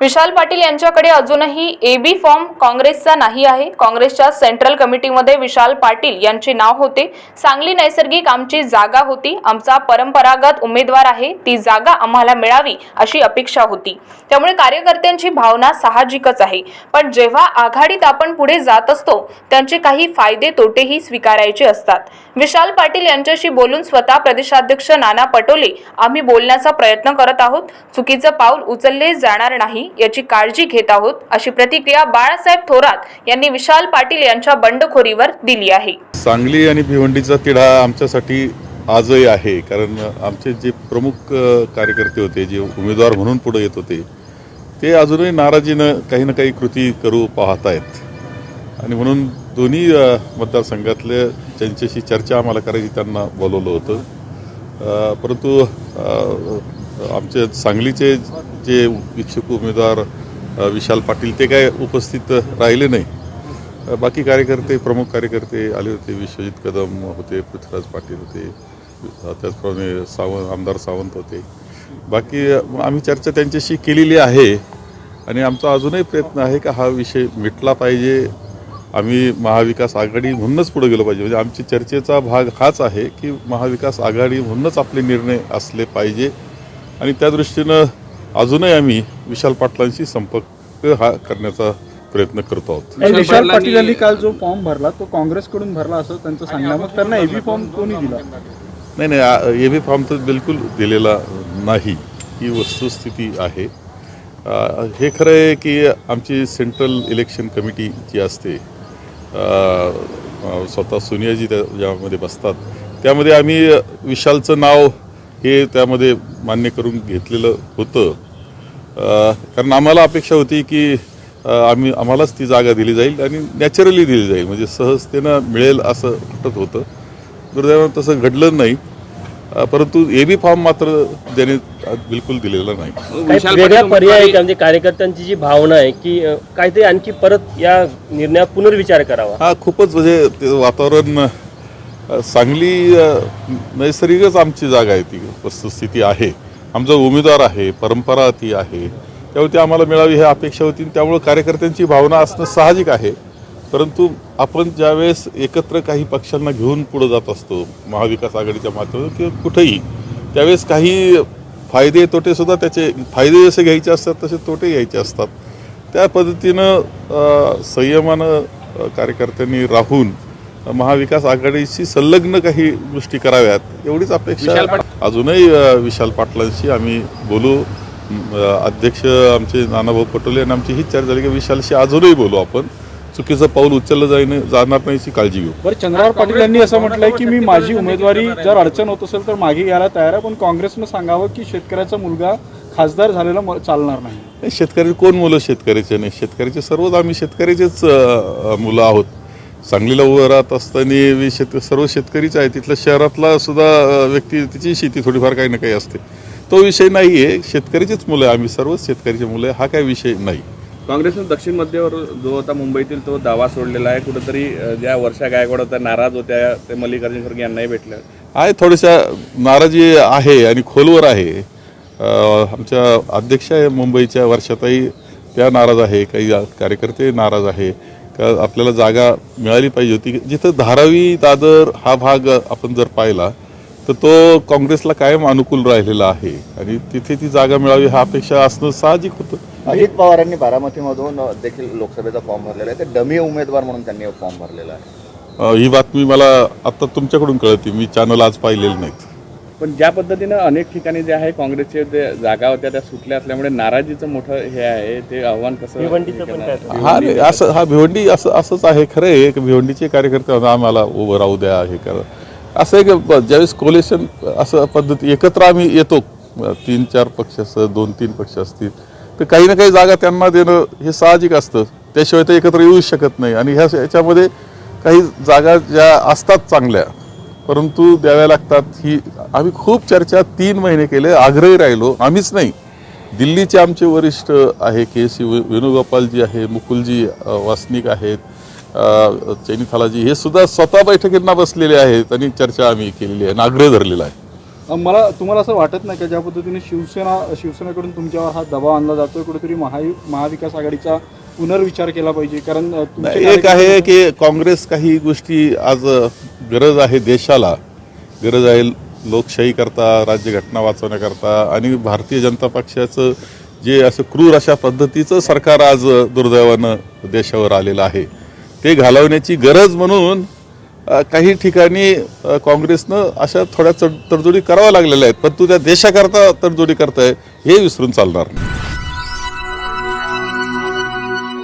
विशाल पाटील यांच्याकडे अजूनही A B form काँग्रेसचा नाही आहे. काँग्रेसच्या सेंट्रल कमिटीमध्ये विशाल पाटील यांचे नाव होते. सांगली नैसर्गिक आमची जागा होती. आमचा परंपरागत उमेदवार आहे. ती जागा आम्हाला मिळावी अशी अपेक्षा होती. त्यामुळे कार्यकर्त्यांची भावना साहजिकच आहे. पण जेव्हा आघाडीत आपण पुढे जात असतो त्यांचे काही फायदे तोटेही स्वीकारायचे असतात. विशाल पाटील यांच्याशी बोलून स्वतः प्रदेशाध्यक्ष नाना पटोले आम्ही बोलण्याचा प्रयत्न करत आहोत. चुकीचं पाऊल उचलले जाणार नाही. याची काळजी घेत आहोत अशी प्रतिक्रिया बाळासाहेब थोरात यांनी विशाल पाटील यांच्या बंडखोरीवर दिली आहे. सांगली आणि भिवंडीचा तिढा आमच्यासाठी आजही आहे कारण आमचे जे प्रमुख कार्यकर्ते होते जे उमेदवार म्हणून पुढे येत होते ते अजूनही नाराजीनं काही ना काही कृती करू पाहत आहेत आणि म्हणून दोन्ही मतदारसंघातल्या ज्यांच्याशी चर्चा आम्हाला करायची त्यांना बोलवलं होतं. परंतु आमचे सांगलीचे जे इच्छुक उमेदवार विशाल पाटील ते काय उपस्थित राहिले नाही. बाकी कार्यकर्ते प्रमुख कार्यकर्ते आले होते विश्वजित कदम होते पृथ्वीराज पाटील होते त्याचप्रमाणे सावंत आमदार सावंत होते. बाकी आम्ही चर्चा त्यांच्याशी केलेली आहे आणि आमचा अजूनही प्रयत्न आहे का हा विषय मिटला पाहिजे. आम्ही महाविकास आघाडी म्हणूनच पुढे गेलो पाहिजे. म्हणजे आमची चर्चेचा भाग हाच आहे की महाविकास आघाडी म्हणूनच आपले निर्णय असले पाहिजे. आणि त्या दृष्टीनं अजूनही आम्ही विशाल पाटलांशी संपर्क हा करण्याचा प्रयत्न करतो आहोत. विशाल पाटलांनी- पाटील यांनी काल जो फॉर्म भरला तो काँग्रेसकडून भरला असं त्यांचं सांगणं. मग त्यांना एबी फॉर्म कोणी दिला? नाही नाही ए बी फॉर्म तर बिलकुल दिलेला नाही. ही वस्तुस्थिती आहे. हे खरं आहे की आमची सेंट्रल इलेक्शन कमिटी जी असते स्वतः सोनियाजी त्या ज्यामध्ये बसतात त्यामध्ये आम्ही विशालचं नाव हे त्यामध्ये मान्य करून घेतलेलं होतं. कारण आम्हाला अपेक्षा होती की आम्ही आम्हालाच ती जागा दिली जाईल आणि नॅचरली दिली जाईल. म्हणजे सहजतेनं मिळेल असं वाटत होतं. दुर्दैवानं तसं घडलं नाही. परंतु ए बी फॉर्म मात्र त्याने बिलकुल दिलेला नाही. वेगळ्या पर्याय आहे उमेदवारी- का? म्हणजे कार्यकर्त्यांची जी भावना आहे की काहीतरी आणखी परत या निर्णयात पुनर्विचार करावा? हा खूपच म्हणजे ते वातावरण सांगली नैसर्गिकच आमची जागा आहे ती. वस्तुस्थिती आहे. आमचा उमेदवार आहे परंपरा ती आहे. त्यामुळे ती आम्हाला मिळावी ही अपेक्षा होती आणि त्यामुळे कार्यकर्त्यांची भावना असणं साहजिक आहे. परंतु आपण ज्यावेळेस एकत्र काही पक्षांना घेऊन पुढे जात असतो महाविकास आघाडीच्या माध्यमातून किंवा कुठेही त्यावेळेस काही फायदे तोटे सुद्धा त्याचे फायदे जसे घ्यायचे असतात तसे तोटे घ्यायचे असतात. त्या पद्धतीनं संयमानं कार्यकर्त्यांनी राहून महाविकास आघाडीशी संलग्न काही गोष्टी कराव्यात एवढीच अपेक्षा अजूनही विशाल पाटलांशी आम्ही बोलू. अध्यक्ष आमचे नानाभाऊ पटोले आणि आमची हीच चर्चा झाली की विशालशी अजूनही बोलू आपण. चुकीचं पाऊल उचललं जाईन जाणार नाही याची काळजी घेऊ. बरं चंद्रराव पाटील यांनी असं म्हटलंय की मी माझी उमेदवारी जर अडचण होत असेल तर मागे घ्यायला तयार आहे पण काँग्रेसनं सांगावं की शेतकऱ्याचा मुलगा खासदार झालेला म- चालणार नाही. शेतकरी कोण मुलं शेतकऱ्याचे? नाही शेतकऱ्याचे सर्वच आम्ही शेतकऱ्याचेच मुलं आहोत. सांगलीला उभं राहत असताना वी शेत सर्व शेतकरीच आहे. तिथल्या शहरातला सुद्धा व्यक्ती तिची शेती थोडीफार काही ना काही असते. तो विषय नाही आहे. शेतकऱ्याचीच मुलं आहे आम्ही सर्वच शेतकऱ्याचे मुलं आहे. हा काही विषय नाही. काँग्रेसनं दक्षिण मध्यवर जो होता मुंबईतील तो दावा सोडलेला आहे. कुठेतरी ज्या वर्षा गायकवाड होत्या नाराज होत्या ते मल्लिकार्जुन खरगे यांनाही भेटलं. आहे थोड्याशा नाराजी आहे आणि खोलवर आहे. आमच्या अध्यक्ष आहे मुंबईच्या वर्षाताई त्या नाराज आहे. काही कार्यकर्ते नाराज आहे. का आपल्याला जागा मिळाली पाहिजे होती. जिथं धारावी दादर हा भाग आपण जर पाहिला तर तो काँग्रेसला कायम अनुकूल राहिलेला आहे. आणि तिथे ती जागा मिळावी हा अपेक्षा असणं साहजिक होतं. अजित पवारांनी बारामतीमधून देखील लोकसभेचा फॉर्म भरलेला आहे. ते डमी उमेदवार म्हणून त्यांनी फॉर्म भरलेला आहे. ही बातमी मला आत्ता तुमच्याकडून कळते. मी चॅनल आज पाहिलेले नाहीत. पण ज्या पद्धतीनं अनेक ठिकाणी जे आहे काँग्रेसचे जे जागा होत्या त्या सुटल्या असल्यामुळे नाराजीचं मोठं हे आहे. ते आव्हान कसं? हा असं हा भिवंडी असं असंच आहे. खरं आहे की भिवंडीचे कार्यकर्ते आम्हाला उभं राहू द्या हे करा. असं आहे की ज्यावेळेस कोलेशन असं पद्धती एकत्र आम्ही येतो. तीन चार पक्ष असतात दोन तीन पक्ष असतील. तर काही ना काही जागा त्यांना देणं हे साहजिक असतं. त्याशिवाय ते एकत्र येऊ शकत नाही. आणि ह्या ह्याच्यामध्ये काही जागा ज्या असतात चांगल्या परंतु द्याव्या लागतात ही आम्ही खूप चर्चा तीन महिने केले आग्रही राहिलो. आम्हीच नाही. दिल्लीचे आमचे वरिष्ठ आहे के सी वेणुगोपालजी आहे मुकुलजी वासनिक आहेत अ, चैनी थालाजी हे सुद्धा स्वतः बैठकींना बसलेले आहेत आणि चर्चा आम्ही केलेली आहे आणि आग्रह धरलेला आहे. मला तुम्हाला असं वाटत नाही का ज्या पद्धतीने शिवसेना शिवसेनेकडून तुमच्यावर हा दबाव आणला जातोय कुठेतरी महा महाविकास आघाडीचा पुनर्विचार केला पाहिजे? कारण एक आहे की काँग्रेस काही गोष्टी आज गरज आहे देशाला. गरज आहे लोकशाहीकरता राज्यघटना वाचवण्याकरता आणि भारतीय जनता पक्षाचं जे असं क्रूर अशा पद्धतीचं सरकार आज दुर्दैवानं देशावर आलेलं आहे. ते घालवण्याची गरज म्हणून काही ठिकाणी काँग्रेसनं अशा थोड्या चढ तडजोडी कराव्या लागलेल्या आहेत. पण तू त्या देशाकरता तडजोडी करताय हे विसरून चालणार नाही.